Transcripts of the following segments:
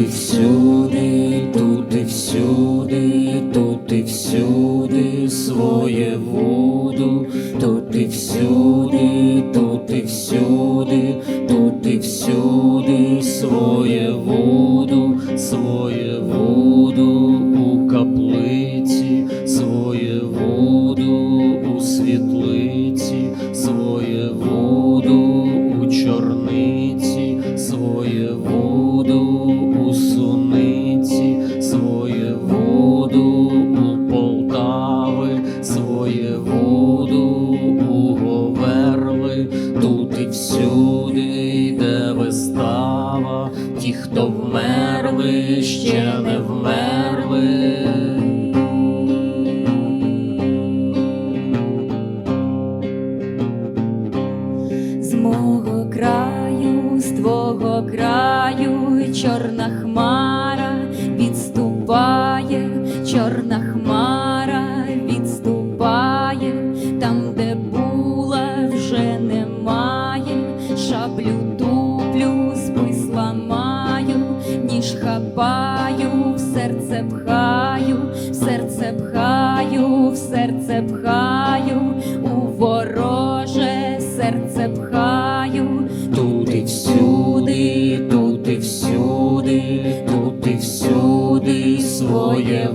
і всюди, тут і всюди, тут і всюди своє воду, тут і всюди, тут і всюди, тут і всюди своє воду, своє ті, хто вмерли, ще не вмерли. З мого краю, з твого краю, чорна хмара відступає, чорна хмара серце пхаю, в серце пхаю, в серце пхаю, у вороже серце пхаю. Тут і всюди, тут і всюди, тут і всюди своє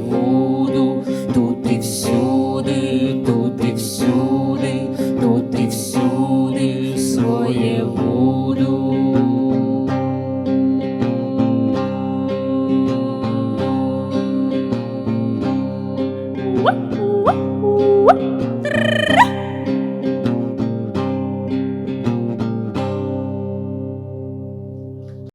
What?